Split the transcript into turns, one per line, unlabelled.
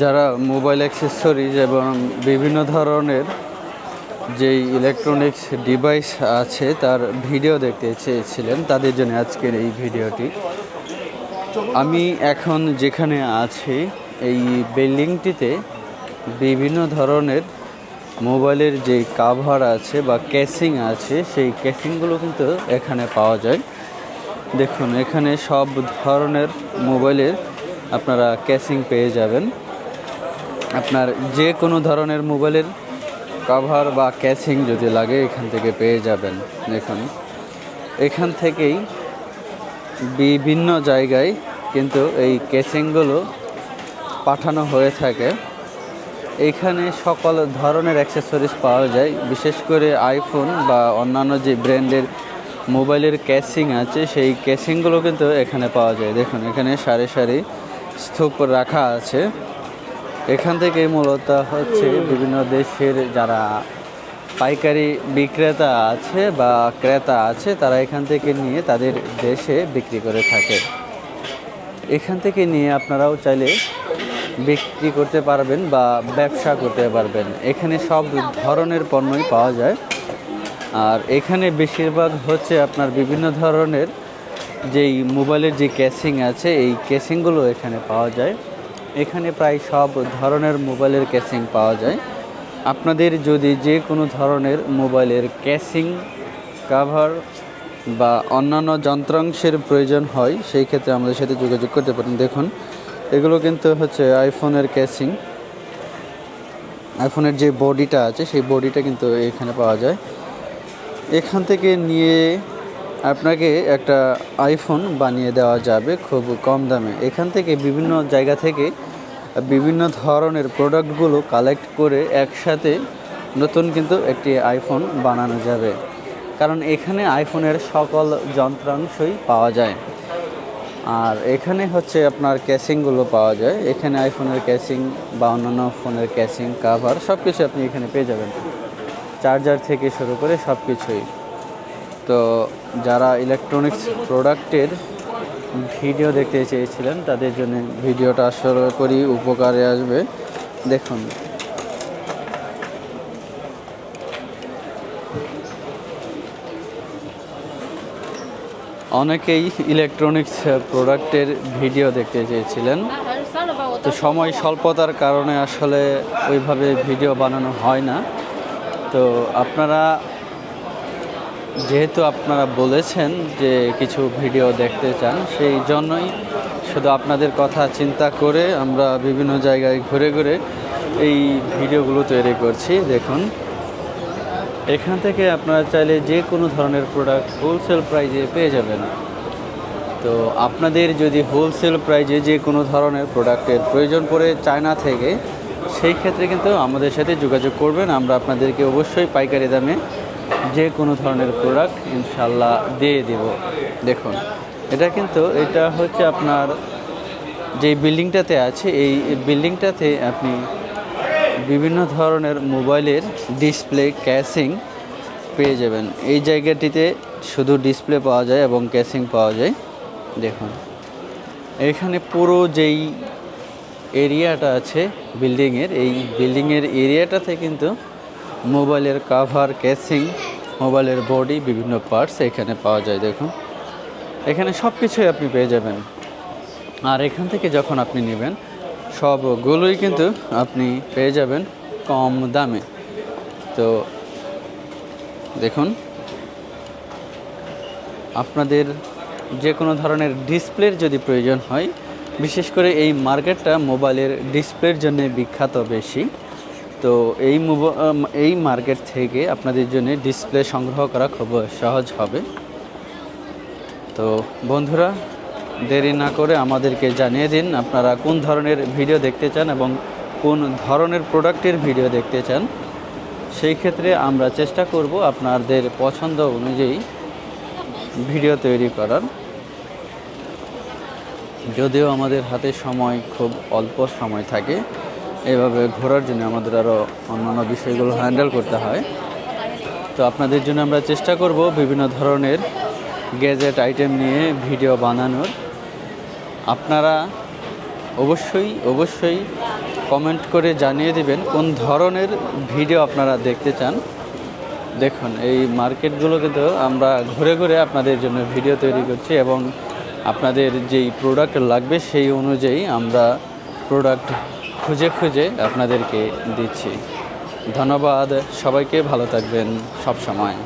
যারা mobile accessories এবং বিভিন্ন ধরনের যেই ইলেকট্রনিক্স ডিভাইস আছে, তার ভিডিও দেখতে চেয়েছিলেন, তাদের জন্য আজকের এই ভিডিওটি আমি এখন যেখানে আছি, এই বিল্ডিংটিতে বিভিন্ন ধরনের মোবাইলের যে কাভার আছে বা ক্যাসিং আছে, সেই ক্যাসিংগুলো কিন্তু এখানে পাওয়া যায়। দেখুন, এখানে সব ধরনের মোবাইলের আপনারা ক্যাসিং পেয়ে যাবেন। আপনার যে কোনো ধরনের মোবাইলের কভার বা ক্যাসিং যদি লাগে, এখান থেকে পেয়ে যাবেন। দেখুন, এখান থেকেই বিভিন্ন জায়গায় কিন্তু এই ক্যাসিংগুলো পাঠানো হয়ে থাকে। এখানে সকল ধরনের অ্যাক্সেসরিজ পাওয়া যায়, বিশেষ করে আইফোন বা অন্যান্য যে ব্র্যান্ডের মোবাইলের ক্যাসিং আছে, সেই ক্যাসিংগুলো কিন্তু এখানে পাওয়া যায়। দেখুন, এখানে সারি সারি স্তূপ রাখা আছে। এখান থেকে মূলত হচ্ছে বিভিন্ন দেশের যারা পাইকারি বিক্রেতা আছে বা ক্রেতা আছে, তারা এখান থেকে নিয়ে তাদের দেশে বিক্রি করে থাকে। এখান থেকে নিয়ে আপনারাও চাইলে বিক্রি করতে পারবেন বা ব্যবসা করতে পারবেন। এখানে সব ধরনের পণ্যই পাওয়া যায়। আর এখানে বেশিরভাগ হচ্ছে আপনার বিভিন্ন ধরনের যেই মোবাইলের যে ক্যাসিং আছে, এই ক্যাসিংগুলো এখানে পাওয়া যায়। এখানে প্রায় সব ধরনের মোবাইলের ক্যাসিং পাওয়া যায়। আপনাদের যদি যে কোনো ধরনের মোবাইলের ক্যাসিং কাভার বা অন্যান্য যন্ত্রাংশের প্রয়োজন হয়, সেই ক্ষেত্রে আমাদের সাথে যোগাযোগ করতে পারেন। দেখুন, এগুলো কিন্তু হচ্ছে আইফোনের ক্যাসিং। আইফোনের যে বডিটা আছে, সেই বডিটা কিন্তু এখানে পাওয়া যায়। এখান থেকে নিয়ে আপনাকে একটা আইফোন বানিয়ে দেওয়া যাবে খুব কম দামে। এখান থেকে বিভিন্ন জায়গা থেকে বিভিন্ন ধরনের প্রোডাক্টগুলো কালেক্ট করে একসাথে নতুন কিন্তু একটি আইফোন বানানো যাবে। কারণ এখানে আইফোনের সকল যন্ত্রাংশই পাওয়া যায়। আর এখানে হচ্ছে আপনার ক্যাসিংগুলো পাওয়া যায়। এখানে আইফোনের ক্যাসিং বা অন্যান্য ফোনের ক্যাসিং কাভার সব কিছু আপনি এখানে পেয়ে যাবেন। চার্জার থেকে শুরু করে সব কিছুই তো যারা ইলেকট্রনিক্স প্রোডাক্টের ভিডিও দেখতে চেয়েছিলেন, তাদের জন্য ভিডিওটা আসলে করি, উপকারে আসবে। দেখুন। অনেকেই ইলেকট্রনিক্স প্রোডাক্টের ভিডিও দেখতে চেয়েছিলেন। তো সময় স্বল্পতার কারণে আসলে ওইভাবে ভিডিও বানানো হয় না। তো আপনারা যেহেতু আপনারা বলেছেন যে কিছু ভিডিও দেখতে চান, সেই জন্যই শুধু আপনাদের কথা চিন্তা করে আমরা বিভিন্ন জায়গায় ঘুরে ঘুরে এই ভিডিওগুলো তৈরি করছি। দেখুন, এখান থেকে আপনারা চাইলে যে কোনো ধরনের প্রোডাক্ট হোলসেল প্রাইজে পেয়ে যাবেন। তো আপনাদের যদি হোলসেল প্রাইজে যে কোনো ধরনের প্রোডাক্টের প্রয়োজন পড়ে চায়না থেকে, সেই ক্ষেত্রে কিন্তু আমাদের সাথে যোগাযোগ করবেন। আমরা আপনাদেরকে অবশ্যই পাইকারি দামে যে কোনো ধরনের প্রোডাক্ট ইনশাল্লাহ দিয়ে দেব। দেখুন, এটা কিন্তু, এটা হচ্ছে আপনার যে বিল্ডিংটাতে আছে, এই বিল্ডিংটাতে আপনি বিভিন্ন ধরনের মোবাইলের ডিসপ্লে ক্যাশিং পেয়ে যাবেন। এই জায়গাটিতে শুধু ডিসপ্লে পাওয়া যায় এবং ক্যাসিং পাওয়া যায়। দেখুন, এখানে পুরো যেই এরিয়াটা আছে বিল্ডিংয়ের, এই বিল্ডিংয়ের এরিয়াটাতে কিন্তু মোবাইলের কাভার ক্যাসিং মোবাইলের বডি বিভিন্ন পার্টস এখানে পাওয়া যায়, দেখুন। এখানে সব কিছুই আপনি পেয়ে যাবেন। আর এখান থেকে যখন আপনি নেবেন, সবগুলোই কিন্তু আপনি পেয়ে যাবেন কম দামে। তো দেখুন, আপনাদের যে কোনো ধরনের ডিসপ্লের যদি প্রয়োজন হয়, বিশেষ করে এই মার্কেটটা মোবাইলের ডিসপ্লের জন্য বিখ্যাত বেশি। তো এই আম, এই মার্কেট থেকে আপনাদের জন্য ডিসপ্লে সংগ্রহ করা খুব সহজ হবে। তো বন্ধুরা দেরি না করে আমাদেরকে জানিয়ে দিন আপনারা কোন ধরনের ভিডিও দেখতে চান এবং কোন ধরনের প্রোডাক্টের ভিডিও দেখতে চান। সেই ক্ষেত্রে আমরা চেষ্টা করব আপনাদের পছন্দ অনুযায়ী ভিডিও তৈরি করার। যদিও আমাদের হাতে সময় খুব অল্প সময় থাকে এভাবে ঘোরার জন্য আমাদের আরও অন্যান্য বিষয়গুলো হ্যান্ডেল করতে হয়। তো আপনাদের জন্য আমরা চেষ্টা করব বিভিন্ন ধরনের গ্যাজেট আইটেম নিয়ে ভিডিও বানানোর। আপনারা অবশ্যই অবশ্যই কমেন্ট করে জানিয়ে দিবেন কোন ধরনের ভিডিও আপনারা দেখতে চান। দেখুন, এই মার্কেটগুলো কিন্তু আমরা ঘুরে ঘুরে আপনাদের জন্য ভিডিও তৈরি করছি এবং আপনাদের যেই প্রোডাক্ট লাগবে সেই অনুযায়ী আমরা প্রোডাক্ট খুঁজে খুঁজে আপনাদেরকে দিচ্ছি ধন্যবাদ সবাইকে ভালো থাকবেন সব সময়।